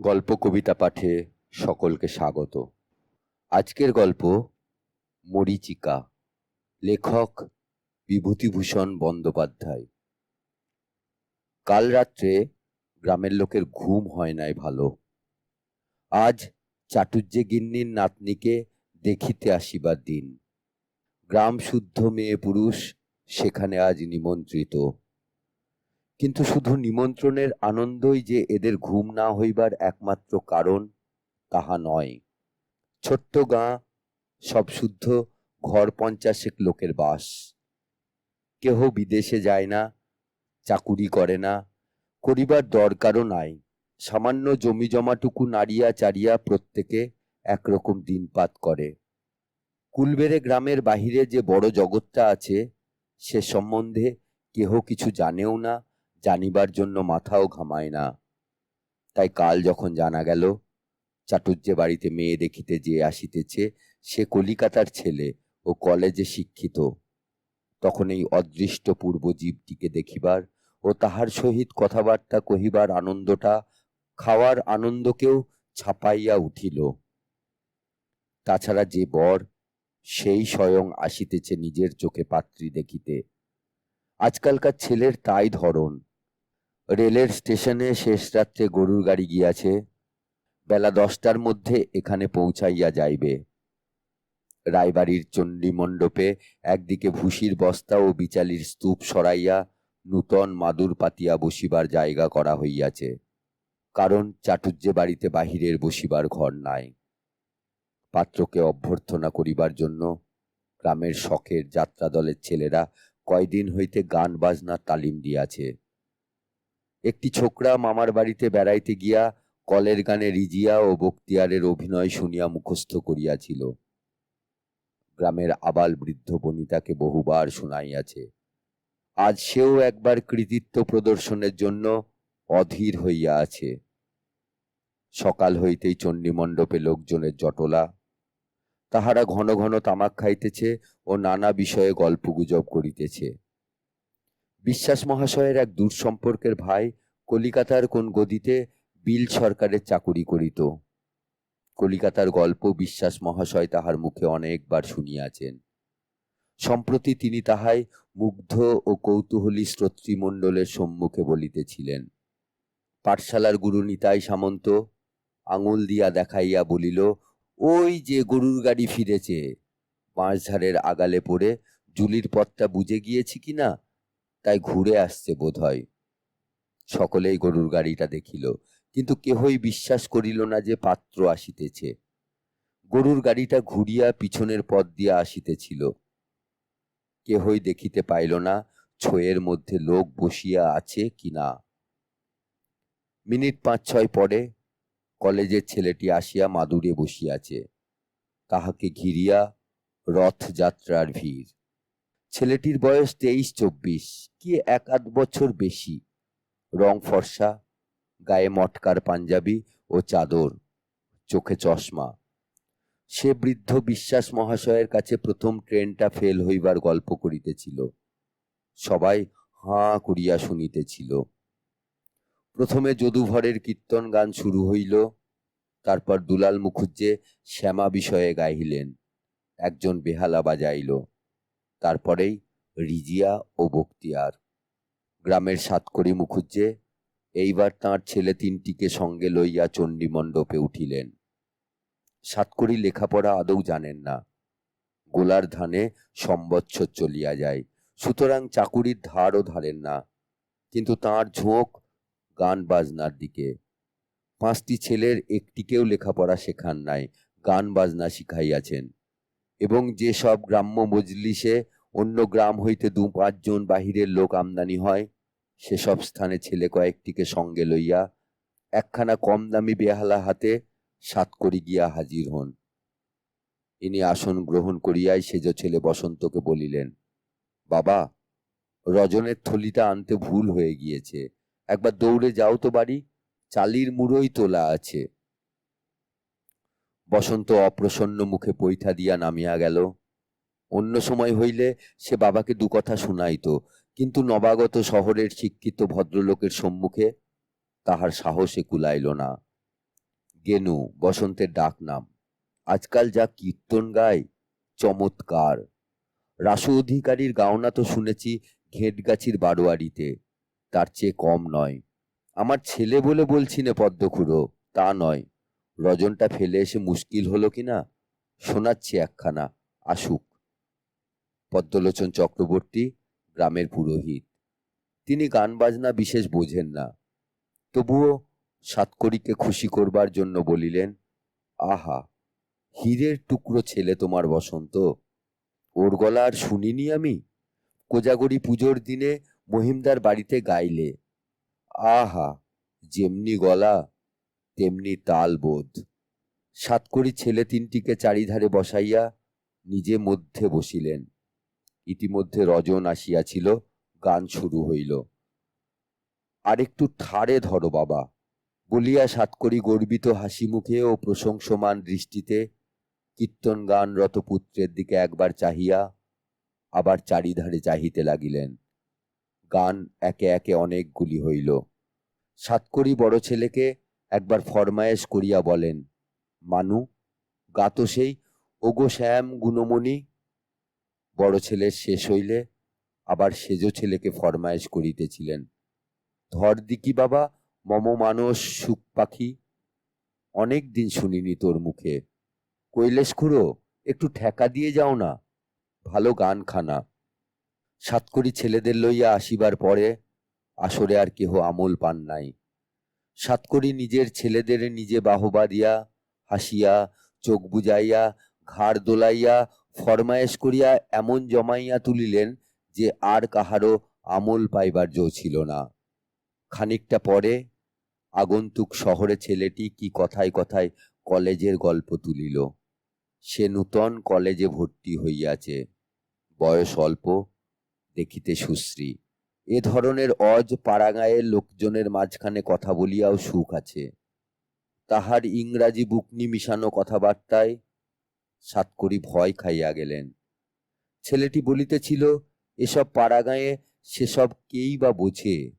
গল্প কবিতা পাঠে সকলকে স্বাগত। আজকের গল্প মরীচিকা, লেখক বিভূতিভূষণ বন্দ্যোপাধ্যায়। কাল রাত্রে গ্রামের লোকের ঘুম হয় নাই ভালো। আজ চাটুর্যে গিন্নির নাতনিকে দেখিতে আসিবার দিন। গ্রাম শুদ্ধ মেয়ে পুরুষ, সেখানে আজ নিমন্ত্রিত। কিন্তু শুধু নিমন্ত্রণের আনন্দই যে এদের ঘুম না হইবার একমাত্র কারণ, তাহা নয়। ছোট্ট গাঁ, সব শুদ্ধ, ঘর পঞ্চাশেক লোকের বাস। কেহ বিদেশে যায় না, চাকুরি করে না, করিবার দরকারও নাই। সামান্য জমি জমাটুকু নাড়িয়া চাড়িয়া প্রত্যেকে একরকম দিনপাত করে। কুলবেড়ে গ্রামের বাহিরে যে বড় জগৎটা আছে, সে সম্বন্ধে কেহ কিছু জানেও না জানিবার জন্য মাথাও ঘামায় না। তাই কাল যখন জানা গেল চাটুর্যে বাড়িতে মেয়ে দেখিতে যে আসিতেছে, সে কলিকাতার ছেলে ও কলেজে শিক্ষিত। তখন এই অদৃষ্ট পূর্ব জীবটিকে দেখিবার ও তাহার সহিত কথাবার্তা কহিবার আনন্দটা, খাওয়ার আনন্দকেও ছাপাইয়া উঠিল। তাছাড়া যে বর, সেই স্বয়ং আসিতেছে নিজের চোখে পাত্রী দেখিতে। আজকালকার ছেলের তাই ধরন। রেলের স্টেশনে শেষ রাত্রে গরুর গাড়ি গিয়াছে। বেলা দশটার মধ্যে এখানে পৌঁছাইয়া যাইবে। রায়বাড়ির চণ্ডী মণ্ডপে একদিকে ভুসির বস্তা ও বিচালির স্তূপ সরাইয়া নূতন মাদুর পাতিয়া বসিবার জায়গা করা হইয়াছে, কারণ চাটুর্যে বাড়িতে বাহিরের বসিবার ঘর নাই। পাত্রকে অভ্যর্থনা করিবার জন্য গ্রামের শখের যাত্রা দলের ছেলেরা কয়দিন হইতে গান বাজনার তালিম দিয়াছে। একটি ছোকরা মামার বাড়িতে বেড়াইতে গিয়া কলের গানে রিজিয়া ও বক্তিয়ারের অভিনয় শুনিয়া মুখস্থ করিয়াছিল। গ্রামের আবাল বৃদ্ধ বনিতাকে বহুবার শুনাইয়াছে। আজ সেও একবার কৃতিত্ব প্রদর্শনের জন্য অধীর হইয়া আছে। সকাল হইতেই চণ্ডীমণ্ডপে লোকজনের জটলা। তাহারা ঘন ঘন তামাক খাইতেছে ও নানা বিষয়ে গল্পগুজব করিতেছে। বিশ্বাস মহাশয়ের এক দূর সম্পর্কের ভাই কলিকাতার কোন গদিতে বিল সরকারের চাকুরি করিত। কলিকাতার গল্প বিশ্বাস মহাশয় তাহার মুখে অনেকবার শুনিয়াছেন। সম্প্রতি তিনি তাহাই মুগ্ধ ও কৌতূহলী শ্রোতৃমণ্ডলের সম্মুখে বলিতেছিলেন, পাঠশালার গুরু নিতাই সামন্ত আঙুল দিয়া দেখাইয়া বলিল, ওই যে গরুর গাড়ি ফিরেছে, বাঁশঝাড়ের আগালে পড়ে জুলির পথটা বুঝে গিয়েছি কি না? তাই ঘুরে আসছে বোধহয়। সকলেই গরুর গাড়িটা দেখিল, কিন্তু কেহই বিশ্বাস করিল না যে পাত্র আসিতেছে। গরুর গাড়িটা ঘুরিয়া পিছনের পথ দিয়া আসিতেছিল। কেহই দেখিতে পাইল না ছয়ের মধ্যে লোক বসিয়া আছে কি না। মিনিট পাঁচ ছয় পরে কলেজের ছেলেটি আসিয়া মাদুরে বসিয়াছে। তাহাকে ঘিরিয়া রথযাত্রার ভিড়। ছেলেটির বয়স তেইশ চব্বিশ। কি এক আধ বছর বেশি? রং ফর্সা, গায়ে মটকার পাঞ্জাবি ও চাদর, চোখে চশমা। সে বৃদ্ধ বিশ্বাস মহাশয়ের কাছে প্রথম ট্রেনটা ফেল হইবার গল্প করিতেছিল। সবাই হাঁ করিয়া শুনিতেছিল। প্রথমে যদুভরের কীর্তন গান শুরু হইল, তারপর দুলাল মুখুজ্জে শ্যামা বিষয়ে গাইলেন একজন বেহালা বাজাইল। তারপরেই রিজিয়া ও বক্তিয়ার গ্রামের সাতকড়ি মুখুজ্জে এইবার তাঁর ছেলে তিনটিকে সঙ্গে লইয়া চণ্ডী মণ্ডপে উঠিলেন। সাতকড়ি লেখাপড়া আদৌ জানেন না। গোলার ধানে সম্বৎসর চলিয়া যায়। সুতরাং চাকুরির ধারও ধারেন না। কিন্তু তাঁর ঝোঁক গান বাজনার দিকে। পাঁচটি ছেলের একটিকেও লেখাপড়া শেখান নাই। গান বাজনা শিখাইয়াছেন। এবং যে সব গ্রাম্য মজলিসে অন্য গ্রাম হইতে দু পাঁচজন বাহিরের লোক আমদানি হয় সেসব স্থানে ছেলে কয়েকটিকে সঙ্গে লইয়া একখানা কম দামি বেহালা হাতে সাত করি গিয়া হাজির হন। ইনি আসন গ্রহণ করিয়াই সেজ ছেলে বসন্তকে বলিলেন, বাবা, রজনের থলিটা আনতে ভুল হয়ে গিয়েছে। একবার দৌড়ে যাও তো বাড়ি, চালির মুড়োই তোলা আছে। বসন্ত অপ্রসন্ন মুখে পৈঠা দিয়া নামিয়া গেল। অন্য সময় হইলে সে বাবাকে দু কথা শুনাইত, কিন্তু নবাগত শহরের শিক্ষিত ভদ্রলোকের সম্মুখে তাহার সাহসে কুলাইল না। গেনু, বসন্তের ডাক নাম আজকাল যা কীর্তন গায়, চমৎকার। রাসু অধিকারীর গাওনা তো শুনেছি ঘেটগাছির বারোয়ারিতে, তার চেয়ে কম নয়। আমার ছেলে বলে বলছি নে পদ্মখুড়ো, তা নয়। রজনটা ফেলে এসে মুশকিল হলো কি না শোনাচ্ছি একখানা, আসুক। পদ্মলোচন চক্রবর্তী, গ্রামের পুরোহিত। তিনি গান বাজনা বিশেষ বোঝেন না। তবুও সাতকড়িকে খুশি করবার জন্য বলিলেন, আহা, হীরের টুকরো ছেলে তোমার বসন্ত। ওর গলা আর শুনিনি আমি? কোজাগরি পুজোর দিনে মহিমদার বাড়িতে গাইলে। আহা, যেমনি গলা তেমনি তাল বোধ। সাতকড়ি ছেলে তিনটিকে চারিধারে বসাইয়া নিজে মধ্যে বসিলেন। ইতিমধ্যে রজন আসিয়াছিল, গান শুরু হইল। আরেকটু ঠাড়ে ধরো বাবা, বলিয়া সাতকড়ি গর্বিত হাসি মুখে ও প্রশংসমান দৃষ্টিতে কীর্তন গানরত পুত্রের দিকে একবার চাহিয়া আবার চারিধারে চাহিতে লাগিলেন। গান একে একে অনেকগুলি হইল। সাতকড়ি বড় ছেলেকে একবার ফরমায়েশ করিয়া বলেন, মানু গাতো সেই ওগো শ্যাম গুণমণি। বড় ছেলের শেষ হইলে আবার সেজ ছেলেকে ফরমায়েশ করিতেছিলেন। ধর দিকি বাবা, মম মানস সুখ পাখি। অনেক দিন শুনিনি তোর মুখে। কৈলেশ খুড়ো, একটু ঠেকা দিয়ে যাও না। ভালো গান খানা। সাতকড়ি ছেলেদের লইয়া আসিবার পরে আসরে আর কেহ আমল পান নাই। সাতকড়ি নিজের ছেলেদের নিজে বাহবা দিয়া, হাসিয়া, চোখ বুজাইয়া, ঘাড় দোলাইয়া, ফরমায়েশ করিয়া এমন জমাইয়া তুলিলেন যে আর কাহারও আমল পাইবার জো ছিল না। খানিকটা পরে আগন্তুক শহরে ছেলেটি কি কথায় কথায় কলেজের গল্প তুলিল। সে নূতন কলেজে ভর্তি হইয়াছে। বয়স অল্প, দেখিতে সুশ্রী। এ ধরনের অজ পাড়াগাঁয়ের লোকজনের মাঝখানে কথা বলিয়াও সুখ আছে। তাহার ইংরাজি বুকনি মিশানো কথাবার্তায় সাতকড়ি ভয় খাইয়া গেলেন। ছেলেটি বলিতেছিল, এসব পাড়াগাঁয়ে সেসব কেই বা বোঝে?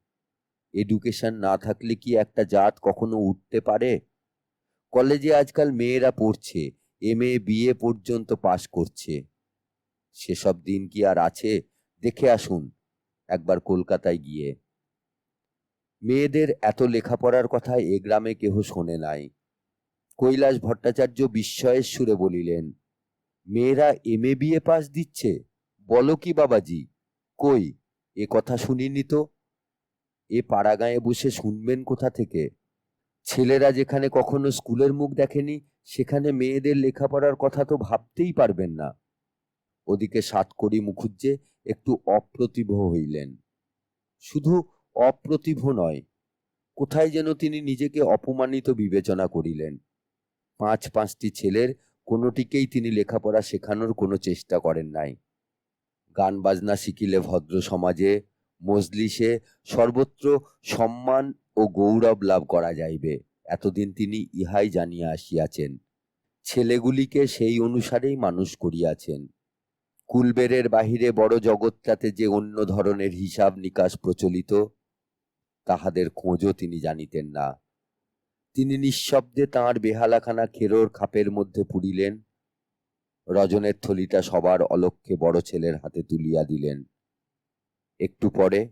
এডুকেশন না থাকলে কি একটা জাত কখনো উঠতে পারে? কলেজে আজকাল মেয়েরা পড়ছে এম এ বিএ পর্যন্ত পাশ করছে। সেসব দিন কি আর আছে? দেখে আসুন। একবার কলকাতায় গিয়ে। মেয়েদের এত লেখাপড়ার কথা এ গ্রামে কেহ শোনে নাই। কৈলাস ভট্টাচার্য বিস্ময়ের সুরে বলিলেন, মেয়েরা এম এ বিএ পাস দিচ্ছে? বলো কি বাবাজি, কই? এ কথা শুনিনি তো? এ পাড়াগাঁয়ে বসে শুনবেন কোথা থেকে? ছেলেরা যেখানে কখনো স্কুলের মুখ দেখেনি, সেখানে মেয়েদের লেখাপড়ার কথা তো ভাবতেই পারবেন না। ওদিকে সাতকড়ি মুখুজ্জে একটু অপ্রতিভ হইলেন। শুধু অপ্রতিভ নয়, কোথায় যেন তিনি নিজেকে অপমানিত বিবেচনা করিলেন। পাঁচ পাঁচটি ছেলের কোনোটিকেই তিনি লেখাপড়া শেখানোর কোনো চেষ্টা করেন নাই। গান বাজনা শিখিলে ভদ্র সমাজে, মজলিসে সর্বত্র সম্মান ও গৌরব লাভ করা যাইবে, এতদিন তিনি ইহাই জানিয়া আসিয়াছেন। ছেলেগুলিকে সেই অনুসারেই মানুষ করিয়াছেন। কুলবেরের বাহিরে বড় জগৎটাতে যে অন্য ধরনের হিসাব নিকাশ প্রচলিত, তাহাদের খোঁজও তিনি জানিতেন না। তিনি নিঃশব্দে তাঁর বেহালাখানা খেরোর খাপের মধ্যে পুরিলেন রজনের থলিটা সবার অলক্ষ্যে বড় ছেলের হাতে তুলিয়া দিলেন। একটু পরে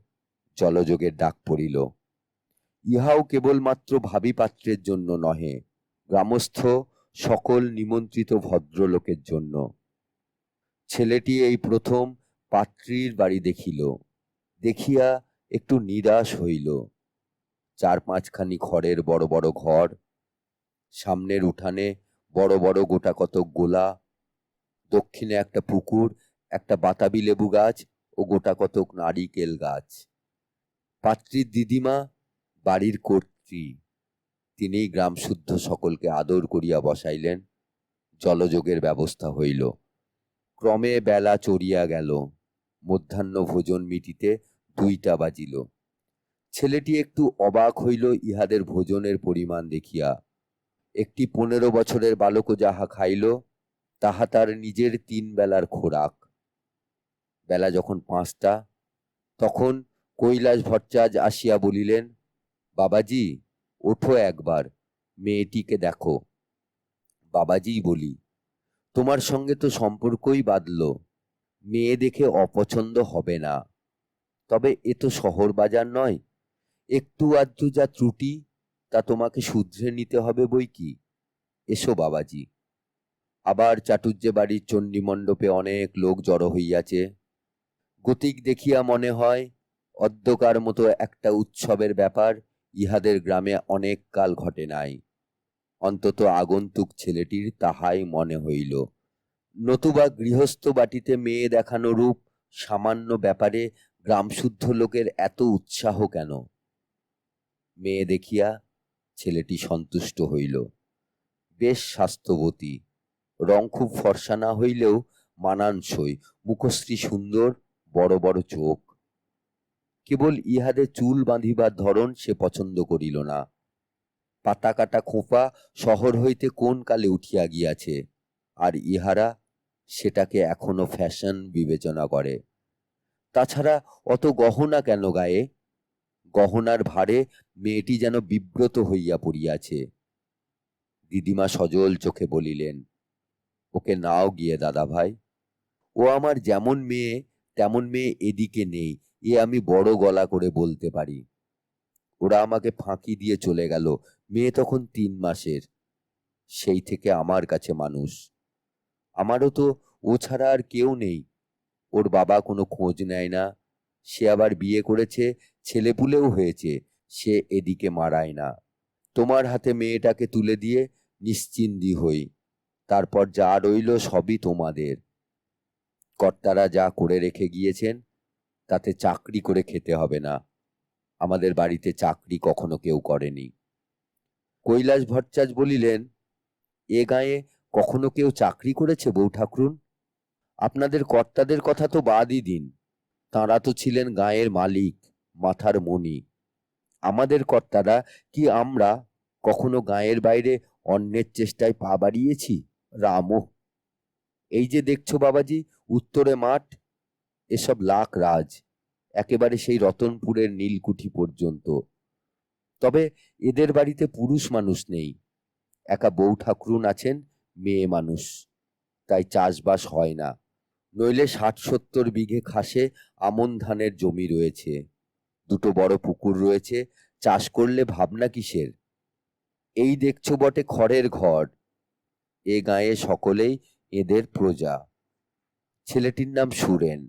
জলযোগের ডাক পড়িল। ইহাও কেবলমাত্র ভাবি পাত্রের জন্য নহে, গ্রামস্থ সকল নিমন্ত্রিত ভদ্রলোকের জন্য। ছেলেটি এই প্রথম পাত্রীর বাড়ি দেখিল, দেখিয়া একটু নিরাশ হইল। চার পাঁচখানি খড়ের বড় বড় ঘর, সামনের উঠানে বড় বড় গোটা কতক গোলা, দক্ষিণে একটা পুকুর, একটা বাতাবি লেবু গাছ ও গোটা কতক নারিকেল গাছ। পাত্রীর দিদিমা বাড়ির কর্ত্রী তিনি গ্রাম শুদ্ধ সকলকে আদর করিয়া বসাইলেন। জলযোগের ব্যবস্থা হইল। ক্রমে বেলা চড়িয়া গেল। মধ্যাহ্ন ভোজন মিটিতে দুইটা বাজিল। ছেলেটি একটু অবাক হইল ইহাদের ভোজনের পরিমাণ দেখিয়া। একটি পনেরো বছরের বালকও যাহা খাইল, তাহা তার নিজের তিন বেলার খোরাক। বেলা যখন পাঁচটা, তখন কৈলাস ভট্টাচার্য আসিয়া বলিলেন, বাবাজি, ওঠো একবার, মেয়েটিকে দেখো। বাবাজিই বলি। তোমার সঙ্গে তো সম্পর্কই বাঁধল মেয়ে দেখে অপছন্দ হবে না। তবে এ তো শহর বাজার নয়। একটু আধটু যা ত্রুটি, তা তোমাকে শুধরে নিতে হবে বই কি? এসো বাবাজি। আবার চাটুর্যে বাড়ির চণ্ডীমণ্ডপে অনেক লোক জড়ো হইয়াছে। গতিক দেখিয়া মনে হয় অদ্যকার মতো একটা উৎসবের ব্যাপার ইহাদের গ্রামে অনেক কাল ঘটে নাই। অন্তত আগন্তুক ছেলেটির তাহাই মনে হইল। নতুবা গৃহস্থ বাটিতে মেয়ে দেখানো রূপ সামান্য ব্যাপারে গ্রামশুদ্ধ লোকের এত উৎসাহ কেন? মেয়ে দেখিয়া ছেলেটি সন্তুষ্ট হইল। বেশ স্বাস্থ্যবতী, রং খুব ফর্সা না হইলেও মানানসই, মুখশ্রী সুন্দর, বড় বড় চোখ। কেবল ইহাদের চুল বাঁধিবার ধরন সে পছন্দ করিল না। পাতা কাটা খোঁপা শহর হইতে কোন কালে উঠিয়া গিয়াছে? আর ইহারা সেটাকে এখনও ফ্যাশন বিবেচনা করে। তাছাড়া অত গহনা কেন গায়ে? গহনার ভারে মেয়েটি যেন বিব্রত হইয়া পড়িয়াছে। দিদিমা সজল চোখে বলিলেন, ওকে নাও গিয়ে দাদা ভাই ও আমার যেমন মেয়ে, তেমন মেয়ে এদিকে নেই। এ আমি বড় গলা করে বলতে পারি। ওরা আমাকে ফাঁকি দিয়ে চলে গেল। মেয়ে তখন তিন মাসের। সেই থেকে আমার কাছে মানুষ। আমারও তো ও ছাড়া আর কেউ নেই। ওর বাবা কোনো খোঁজ নেয় না। সে আবার বিয়ে করেছে, ছেলেপুলেও হয়েছে। সে এদিকে মারায় না। তোমার হাতে মেয়েটাকে তুলে দিয়ে নিশ্চিন্দি হই। তারপর যা রইল সবই তোমাদের। কর্তারা যা করে রেখে গিয়েছেন, তাতে চাকরি করে খেতে হবে না। আমাদের বাড়িতে চাকরি কখনো কেউ করেনি। কৈলাস ভট্টাচ বলিলেন, এ গায়ে কখনো কেউ চাকরি করেছে বউ ঠাকরুন? আপনাদের কর্তাদের কথা তো বাদই দিন। তাঁরা তো ছিলেন গায়ের মালিক, মাথার মণি। আমাদের কর্তারা কি আমরা কখনো গায়ের বাইরে অন্যের চেষ্টায় পা বাড়িয়েছি? রামও এই যে দেখছ বাবাজি, উত্তরে মাঠ, এসব লাখ রাজ। একেবারে সেই রতনপুরের নীলকুঠি পর্যন্ত। তবে এদের বাড়িতে পুরুষ মানুষ নেই। একা বউ ঠাকুরুন আছেন, মেয়ে মানুষ। তাই চাষবাস হয় না। নইলে ষাট সত্তর বিঘে খাসে আমন ধানের জমি রয়েছে। দুটো বড় পুকুর রয়েছে। চাষ করলে ভাবনা কিসের? এই দেখছ বটে খড়ের ঘর। এ গায়ে সকলেই এদের প্রজা। ছেলেটির নাম সুরেন।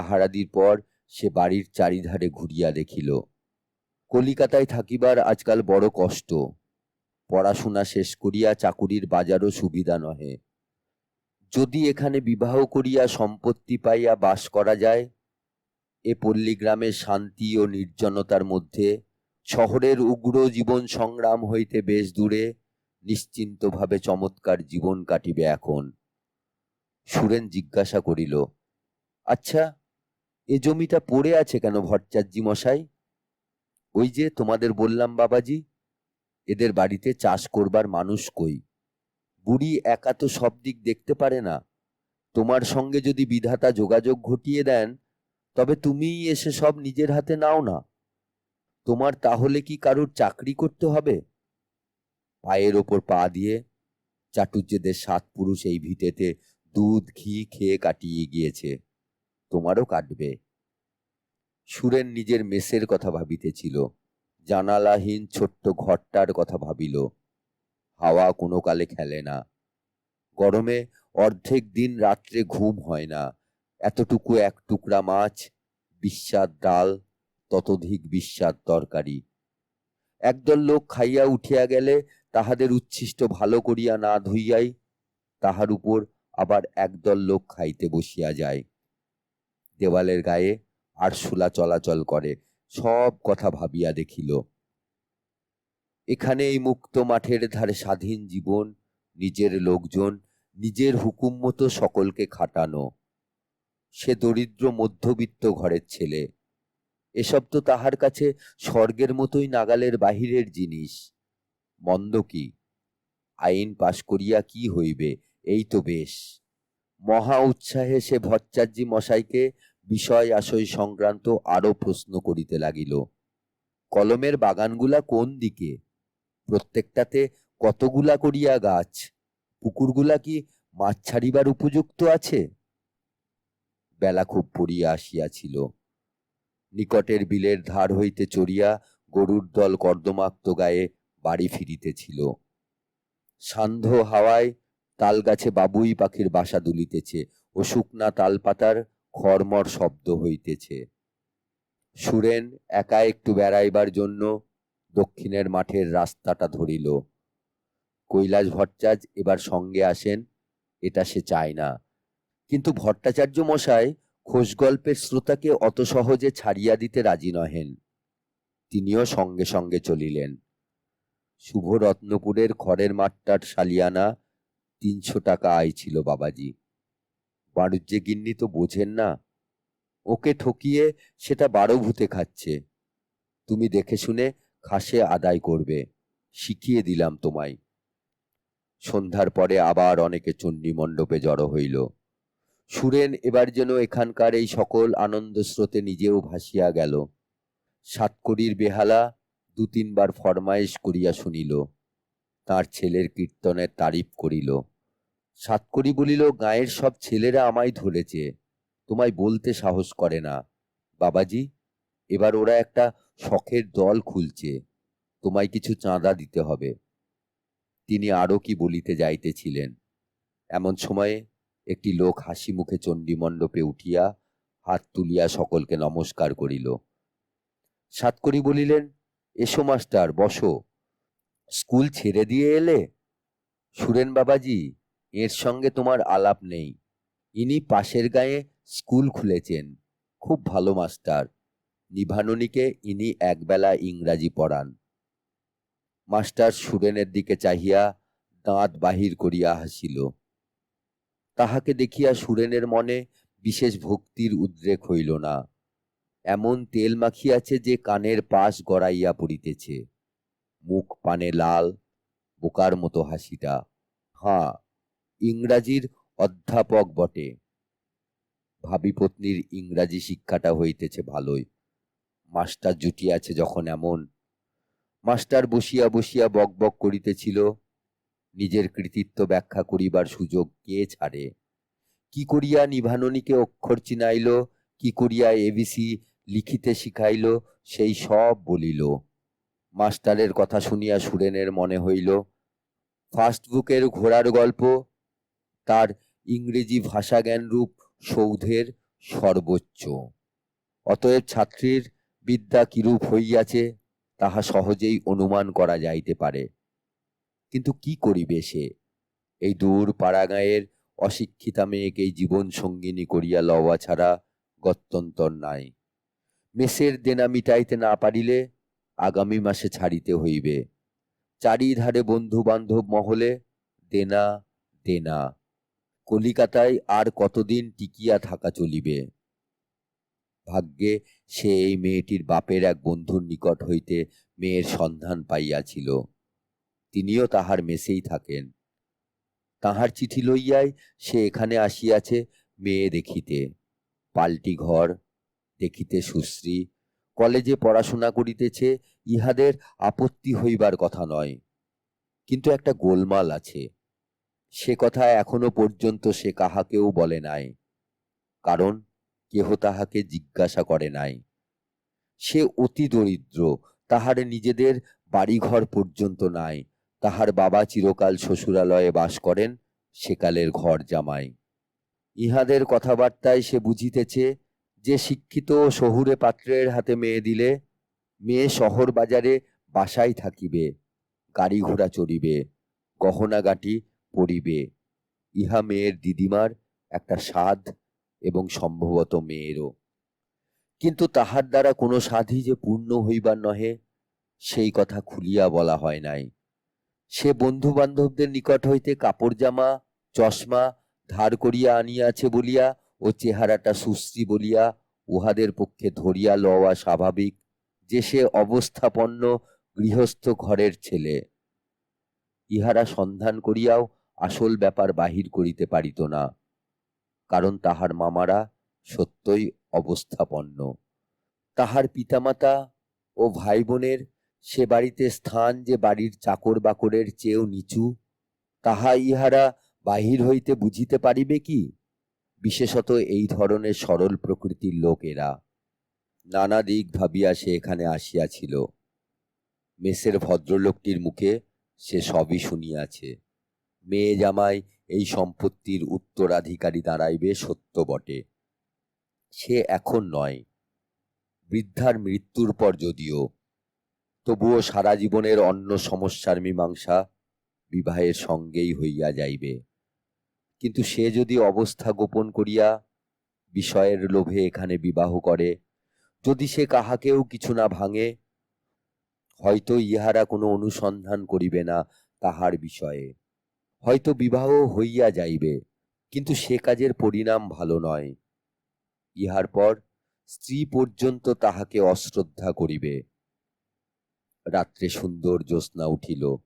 আহারাদির পর সে বাড়ির চারিধারে ঘুরিয়া দেখিল। কলিকাতায় থাকিবার আজকাল বড় কষ্ট। পড়াশোনা শেষ করিয়া চাকুরির বাজারও সুবিধা নহে। যদি এখানে বিবাহ করিয়া সম্পত্তি পাইয়া বাস করা যায়, এ পল্লীগ্রামের শান্তি ও নির্জনতার মধ্যে শহরের উগ্র জীবন সংগ্রাম হইতে বেশ দূরে নিশ্চিন্তভাবে চমৎকার জীবন কাটিবে এখন। সুরেন জিজ্ঞাসা করিল আচ্ছা এ জমিটা পড়ে আছে কেন ভট্টাচার্যি মশাই? ওই যে তোমাদের বললাম বাবাজি, এদের বাড়িতে চাষ করবার মানুষ কই? বুড়ি একা তো সব দিক দেখতে পারে না। তোমার সঙ্গে যদি বিধাতা যোগাযোগ ঘটিয়ে দেন, তবে তুমিই এসে সব নিজের হাতে নাও না। তোমার তাহলে কি কারুর চাকরি করতে হবে? পায়ের ওপর পা দিয়ে চাটুর্যেদের সাত পুরুষ এই ভিটেতে দুধ, ঘি খেয়ে কাটিয়ে গিয়েছে। তোমারও কাটবে। সুরেন নিজের মেসের কথা ভাবিতেছিল। জানালাহীন ছোট্ট ঘরটার কথা ভাবিল। হাওয়া কোনো কালে খেলে না। গরমে অর্ধেক দিন রাত্রে ঘুম হয় না। এতটুকু এক টুকরা মাছ, বিস্বাদ ডাল, ততধিক বিস্বাদ তরকারি। একদল লোক খাইয়া উঠিয়া গেলে তাহাদের উচ্ছিষ্ট ভালো করিয়া না ধুইয়াই তাহার উপর আবার একদল লোক খাইতে বসিয়া যায়। দেওয়ালের গায়ে আরশোলা চলাচল করে। সব কথা ভাবিয়া দেখিল। এখানে এই মুক্ত মাঠের ধারে স্বাধীন জীবন, নিজের লোকজন, নিজের হুকুম মতো সকলকে খাটানো। সে দরিদ্র মধ্যবিত্ত ঘরের ছেলে। এসব তো তাহার কাছে স্বর্গের মতোই নাগালের বাহিরের জিনিস। মন্দ কি? আইন পাশ করিয়া কি হইবে? এই তো বেশ। মহা উৎসাহে সে ভট্টাচার্যি মশাইকে বিষয় আশয় সংক্রান্ত আরও প্রশ্ন করিতে লাগিল। কলমের বাগানগুলা কোন দিকে? প্রত্যেকটাতে কতগুলা করিয়া গাছ? পুকুরগুলা কি মাছ ছাড়িবার উপযুক্ত আছে? বেলা খুব পড়িয়া আসিয়াছিল। নিকটের বিলের ধার হইতে চড়িয়া গরুর দল কর্দমাক্ত গায়ে বাড়ি ফিরিতেছিল। সান্ধ্য হাওয়ায় তাল গাছে বাবুই পাখির বাসা দুলিতেছে ও শুকনা তালপাতার খরমর শব্দ হইতেছে। সুরেন একা একটু বেড়াইবার জন্য দক্ষিণের মাঠের রাস্তাটা ধরিল। কৈলাস ভট্টাচ এবার সঙ্গে আসেন, এটা সে চায় না। কিন্তু ভট্টাচার্য মশাই খোশ গল্পের শ্রোতাকে অত সহজে ছাড়িয়া দিতে রাজি নহেন। তিনিও সঙ্গে সঙ্গে চলিলেন। শুভ রত্নপুরের খড়ের মাঠটার সালিয়ানা তিনশো টাকা আয় ছিল বাবাজি। বাণিজ্যে গিন্নি তো বোঝেন না, ওকে ঠকিয়ে সেটা বারো ভূতে খাচ্ছে। তুমি দেখে শুনে খাসে আদায় করবে, শিখিয়ে দিলাম তোমায়। সন্ধ্যার পরে আবার অনেকে চণ্ডী মণ্ডপে জড়ো হইল। সুরেন এবার যেন এখানকার এই সকল আনন্দ স্রোতে নিজেও ভাসিয়া গেল। সাতকড়ির বেহালা দু তিনবার ফরমায়েশ করিয়া শুনিল। তার ছেলের কীর্তনের তারিফ করিল। সাতকরি বলিল, গায়ের সব ছেলেরা আমায় ধরেছে। তোমায় বলতে সাহস করে না। বাবাজি, এবার ওরা একটা শখের দল খুলছে। তোমায় কিছু চাঁদা দিতে হবে তিনি আরও কি বলিতে যাইতেছিলেন। এমন সময়ে একটি লোক হাসি মুখে চণ্ডীমণ্ডপে উঠিয়া হাত তুলিয়া সকলকে নমস্কার করিল। সাতকরি বলিলেন, এসো মাস্টার, বসো। স্কুল ছেড়ে দিয়ে এলে? সুরেন বাবাজি, এর সঙ্গে তোমার আলাপ নেই। ইনি পাশের গায়ে স্কুল খুলেছেন। খুব ভালো মাস্টার। নিভানুনিকে ইনি একবেলা ইংরাজি পড়ান। মাস্টার সুরেনের দিকে চাহিয়া দাঁত বাহির করিয়া হাসিল। তাহাকে দেখিয়া সুরেনের মনে বিশেষ ভক্তির উদ্রেক হইল না। এমন তেল মাখিয়াছে যে কানের পাশ গড়াইয়া পড়িতেছে। মুখ পানে লাল, বোকার মতো হাসিটা। হাঁ, ইংরাজির অধ্যাপক বটে। ভাবি পত্নীর ইংরাজি শিক্ষাটা হইতেছে ভালোই। মাস্টার জুটিয়াছে যখন এমন। মাস্টার বসিয়া বসিয়া বক বক করিতেছিল। নিজের কৃতিত্ব ব্যাখ্যা করিবার সুযোগ কে ছাড়ে? কি করিয়া নিভাননীকে অক্ষর চিনাইল? কি করিয়া এবিসি লিখিতে শিখাইল? সেই সব বলিল। মাস্টারের কথা শুনিয়া সুরেনের মনে হইল ফার্স্ট বুকের ঘোড়ার গল্প, তার ইংরেজি ভাষা জ্ঞানরূপ সৌধের সর্বোচ্চ। অতএব ছাত্রীর বিদ্যা কিরূপ হইয়াছে, তাহা সহজেই অনুমান করা যাইতে পারে। কিন্তু কি করিবে সে? এই দূর পাড়াগাঁয়ের অশিক্ষিতা মেয়েকে জীবন সঙ্গিনী করিয়া লওয়া ছাড়া গত্যন্তর নাই। মেসের দেনা মিটাইতে না পারিলে আগামী মাসে ছাড়িতে হইবে। চারিধারে বন্ধু বান্ধব মহলে দেনা দেনা। কলিকাতায় আর কতদিন টিকিয়া থাকা চলিবে? ভাগ্যে সে এই মেয়েটির বাপের এক বন্ধুর নিকট হইতে মেয়ের সন্ধান পাইয়াছিল। তিনিও তাহার মেসেই থাকেন। তাহার চিঠি লইয়াই সে এখানে আসিয়াছে মেয়ে দেখিতে। পাল্টি ঘর দেখিতে সুশ্রী কলেজে পড়াশোনা করিতেছে, ইহাদের আপত্তি হইবার কথা নয়। কিন্তু একটা গোলমাল আছে। সে কথা এখনও পর্যন্ত সে কাহাকেও বলে নাই। কারণ কেহ তাহাকে জিজ্ঞাসা করে নাই। সে অতি দরিদ্র, তাহার নিজেদের বাড়িঘর পর্যন্ত নাই। তাহার বাবা চিরকাল শ্বশুরালয়ে বাস করেন, সেকালের ঘর জামাই। ইহাদের কথাবার্তায় সে বুঝিতেছে যে শিক্ষিত শহুরে পাত্রের হাতে মেয়ে দিলে, মেয়ে শহর বাজারে বাসায় থাকিবে, গাড়ি ঘোড়া চড়িবে গহনাগাটি পরিবে। ইহা মেয়ের দিদিমার একটা স্বাদ এবং সম্ভবত মেয়েরও। কিন্তু তাহার দ্বারা কোনো সাধই যে পূর্ণ হইবার নহে, সেই কথা খুলিয়া বলা হয় নাই। সে বন্ধু বান্ধবদের নিকট হইতে কাপড় জামা, চশমা ধার করিয়া আনিয়াছে বলিয়া ও চেহারাটা সুশ্রী বলিয়া উহাদের পক্ষে ধরিয়া লওয়া স্বাভাবিক যে সে অবস্থাপন্ন গৃহস্থ ঘরের ছেলে। ইহারা সন্ধান করিয়াও আসল ব্যাপার বাহির করিতে পারিত না, কারণ তাহার মামারা সত্যই অবস্থাপন্ন। তাহার পিতামাতা ও ভাই বোনের সে বাড়িতে স্থান যে বাড়ির চাকর বাকরের চেয়েও নিচু, তাহা ইহারা বাহির হইতে বুঝিতে পারিবে কি? বিশেষত এই ধরনের সরল প্রকৃতির লোক এরা নানা দিক ভাবিয়া সে এখানে আসিয়াছিল। মেসের ভদ্রলোকটির মুখে সে সবই শুনিয়াছে। মেয়ে জামাই এই সম্পত্তির উত্তরাধিকারী দাঁড়াইবে সত্য বটে। সে এখন নয়। বৃদ্ধার মৃত্যুর পর যদিও। তবুও সারা জীবনের অন্য সমস্যার মীমাংসা বিবাহের সঙ্গেই হইয়া যাইবে। কিন্তু সে যদি অবস্থা গোপন করিয়া বিষয়ের লোভে এখানে বিবাহ করে, যদি সে কাহাকেও কিছু না ভাঙে, হয়তো ইহারা কোনো অনুসন্ধান করিবে না তাহার বিষয়ে। হয়তো বিবাহ হইয়া যাইবে, কিন্তু সে কাজের পরিণাম ভালো নয়। ইহার পর স্ত্রী পর্যন্ত তাহাকে অশ্রদ্ধা করিবে। রাত্রে সুন্দর জ্যোৎস্না উঠিল।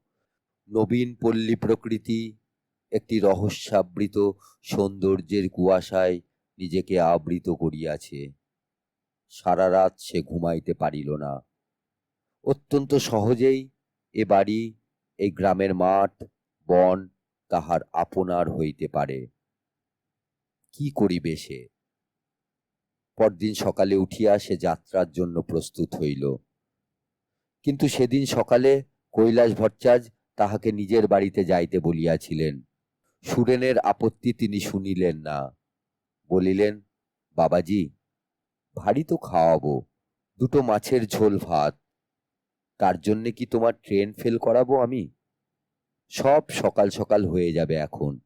নবীন পল্লী প্রকৃতি একটি রহস্যাবৃত সৌন্দর্যের কুয়াশায় নিজেকে আবৃত করিয়াছে। সারা রাত সে ঘুমাইতে পারিল না। অত্যন্ত সহজেই এ বাড়ি এই গ্রামের মাঠ, বন তাহার আপনার হইতে পারে। কি করিবে সে? পরদিন সকালে উঠিয়া সে যাত্রার জন্য প্রস্তুত হইল। কিন্তু সেদিন সকালে কৈলাস ভট্টাচার্য তাহাকে নিজের বাড়িতে যাইতে বলিয়াছিলেন। সুরেনের আপত্তি তিনি শুনিলেন না। বলিলেন, বাবাজি, ভারী তো খাওয়াবো, দুটো মাছের ঝোল ভাত। তার জন্যে কি তোমার ট্রেন ফেল করাবো আমি? সব সকাল সকাল হয়ে যাবে এখন।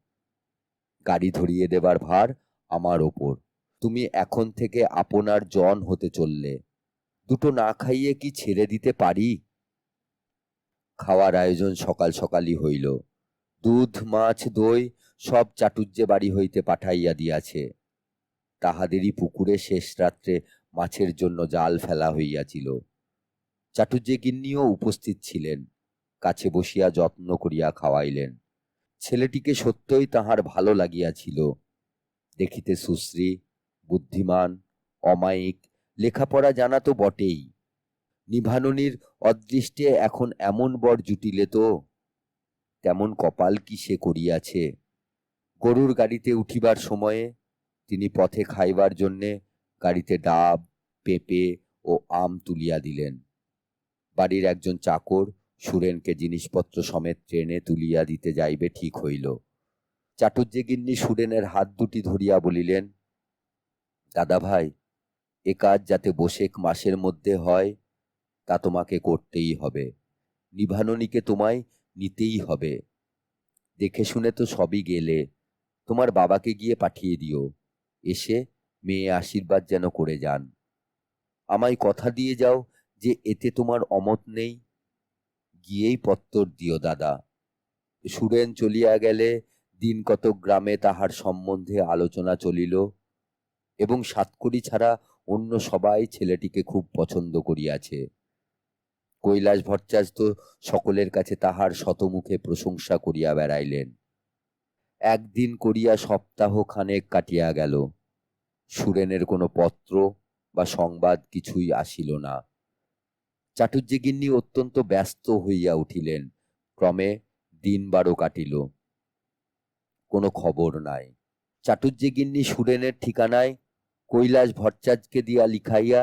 গাড়ি ধরিয়ে দেবার ভার আমার ওপর। তুমি এখন থেকে আপনার জন হতে চললে। দুটো না খাইয়ে কি ছেড়ে দিতে পারি? খাওয়ার আয়োজন সকাল সকালই হইল। দুধ, মাছ, দই সব চাটুজ্জে বাড়ি হইতে পাঠাইয়া দিয়াছে। তাহাদেরই পুকুরে শেষ রাত্রে মাছের জন্য জাল ফেলা হইয়াছিল। চাটুজ্জে গিন্নিও উপস্থিত ছিলেন, কাছে বসিয়া যত্ন করিয়া খাওয়াইলেন। ছেলেটিকে সত্যই তাহার ভালো লাগিয়াছিল। দেখিতে সুশ্রী, বুদ্ধিমান, অমায়িক, লেখাপড়া জানা তো বটেই। নিভাননীর অদৃষ্টে এখন এমন বর জুটিলে তো তেমন কপাল কি সে করিয়াছে? গরুর গাড়িতে উঠিবার সময়ে তিনি পথে খাইবার জন্যে গাড়িতে ডাব, পেঁপে ও আম তুলিয়া দিলেন। বাড়ির একজন চাকর সুরেনকে জিনিসপত্র সমেত ট্রেনে তুলিয়া দিতে যাইবে ঠিক হইল। চাটুর্যে গিন্নি সুরেনের হাত দুটি ধরিয়া বলিলেন, দাদা ভাই, এ কাজ যাতে বসেক মাসের মধ্যে হয়, তা তোমাকে করতেই হবে। নিভাননীকে তোমায় নিতেই হবে। দেখে শুনে তো সবই গেলে। তোমার বাবাকে গিয়ে পাঠিয়ে দিও। এসে মেয়ে আশীর্বাদ যেন করে যান। আমায় কথা দিয়ে যাও যে এতে তোমার অমত নেই। গিয়েই পত্তর দিও দাদা। সুরেন চলিয়া গেলে দিন কত গ্রামে তাহার সম্বন্ধে আলোচনা চলিল এবং সাতকড়ি ছাড়া অন্য সবাই ছেলেটিকে খুব পছন্দ করিয়াছে। কৈলাস ভট্টাচার্য তো সকলের কাছে তাহার শতমুখে প্রশংসা করিয়া বেড়াইলেন। একদিন করিয়া সপ্তাহ খানেক কাটিয়া গেল। সুরেনের কোনো পত্র বা সংবাদ কিছুই আসিল না। চাটুর্যগিন্নি অত্যন্ত ব্যস্ত হইয়া উঠিলেন। ক্রমে দিন বারো কাটিল। কোনো খবর নাই। চাটুর্যগিন্নি সুরেনের ঠিকানায় কৈলাস ভট্টাচার্যকে দিয়া লিখাইয়া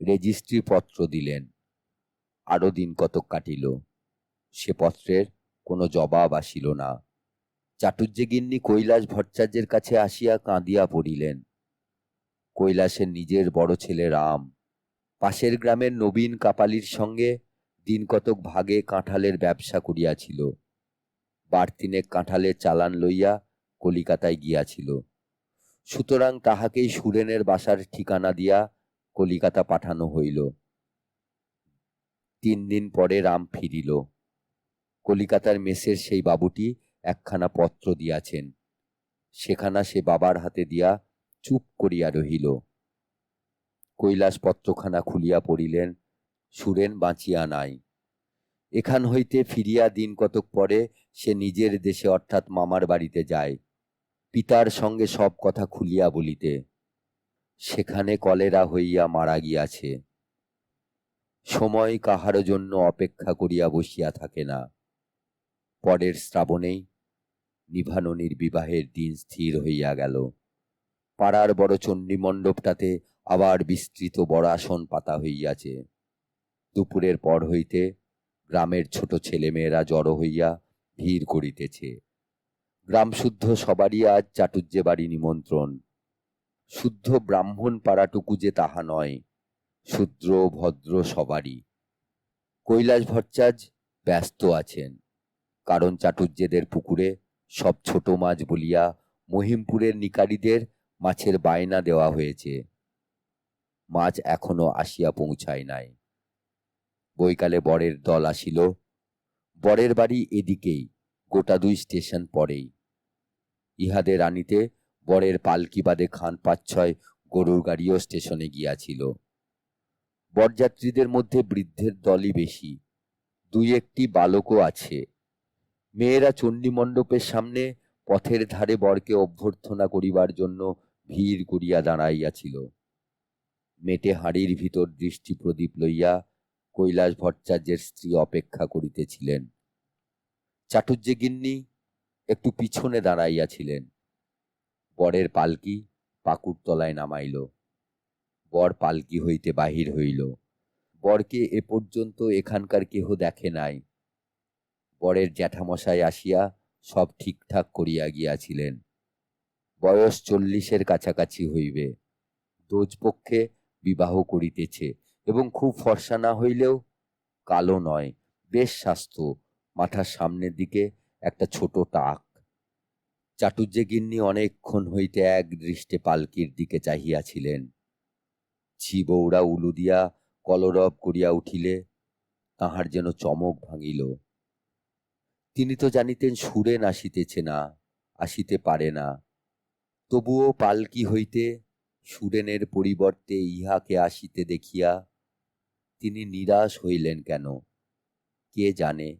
রেজিস্ট্রি পত্র দিলেন। আরও দিন কতক কাটিল। সে পত্রের কোনো জবাব আসিল না। চাটুর্যগিন্নি কৈলাস ভট্টাচার্যের কাছে আসিয়া কাঁদিয়া পড়িলেন। কৈলাসের নিজের বড় ছেলে রাম। পাশের গ্রামের নবীন কাপালির সঙ্গে দিন কতক ভাগে কাঁঠালের ব্যবসা করিয়াছিল। বাড়তিনেক কাঁঠালের চালান লইয়া কলিকাতায় গিয়াছিল। সুতরাং তাহাকেই সুরেনের বাসার ঠিকানা দিয়া কলিকাতা পাঠানো হইল। তিন দিন পরে রাম ফিরিল। কলিকাতার মেসের সেই বাবুটি একখানা পত্র দিয়াছেন। সেখানা সে বাবার হাতে দিয়া চুপ করিয়া রহিল। কৈলাস পত্রখানা খুলিয়া পড়িলেন, সুরেন বাঁচিয়া নাই। এখান হইতে ফিরিয়া দিন কতক পরে সে নিজের দেশে অর্থাৎ মামার বাড়িতে যায়। পিতার সঙ্গে সব কথা খুলিয়া বলিতে, সেখানে কলেরা হইয়া মারা গিয়াছে। সময় কাহারো জন্য অপেক্ষা করিয়া বসিয়া থাকে না। পরের শ্রাবণেই নিভাননীর বিবাহের দিন স্থির হইয়া গেল। পাড়ার বড় চণ্ডী মণ্ডপটাতে আবার বিস্তৃত বড় আসন পাতা হইয়াছে। দুপুরের পর হইতে গ্রামের ছোট ছেলেমেয়েরা জড়ো হইয়া ভিড় করিতেছে। গ্রামশুদ্ধ সবারই আজ চাটুর্যে বাড়ি নিমন্ত্রণ। শুদ্ধ ব্রাহ্মণ পাড়াটুকু যে তাহা নয় শূদ্র, ভদ্র সবারই। কৈলাস ভট্টাচ ব্যস্ত আছেন। কারণ চাটুর্যেদের পুকুরে সব ছোট মাছ বলিয়া মহিমপুরের নিকারীদের মাছের বায়না দেওয়া হয়েছে। মাছ এখনও আসিয়া পৌঁছায় নাই। বৈকালে বরের দল আসিল। বরের বাড়ি এদিকেই, গোটা দুই স্টেশন পরেই। ইহাদের আনিতে বরের পালকি বাদে খান পাঁচ ছয় গরুর গাড়িও স্টেশনে গিয়াছিল। বরযাত্রীদের মধ্যে বৃদ্ধের দলই বেশি। দুই একটি বালকও আছে। মেয়েরা চণ্ডী মণ্ডপের সামনে পথের ধারে বরকে অভ্যর্থনা করিবার জন্য ভিড় করিয়া দাঁড়াইয়াছিল। মেটে হাঁড়ির ভিতর দৃষ্টি প্রদীপ লইয়া কৈলাস ভট্টাচার্যের স্ত্রী অপেক্ষা করিতেছিলেন। চাটুর্যে গিন্নি একটু পিছনে দাঁড়াইয়াছিলেন। বরের পালকি পাকুড়তলায় নামাইল। বর পালকি হইতে বাহির হইল। বরকে এ পর্যন্ত এখানকার কেহ দেখে নাই। বরের জ্যাঠামশাই আসিয়া সব ঠিকঠাক করিয়া গিয়াছিলেন। বয়স চল্লিশের কাছাকাছি হইবে। দোজপক্ষে বিবাহ করিতেছে এবং খুব ফর্সা না হইলেও কালো নয়, বেশ স্বাস্থ্য, মাথার সামনের দিকে একটা ছোট টাক চাটুর্যে গিন্নি অনেকক্ষণ হইতে এক দৃষ্টে পালকির দিকে চাহিয়াছিলেন। ছি বৌড়া উলু দিয়া কলরব করিয়া উঠিলে তাহার যেন চমক ভাঙিল। তিনি তো জানিতেন সুরেন আসিতেছে না, আসিতে পারে না। তবুও পালকি হইতে সুরেনের পরিবর্তে ইহাকে আসিতে দেখিয়া তিনি নিরাশ হইলেন কেন, কে জানে?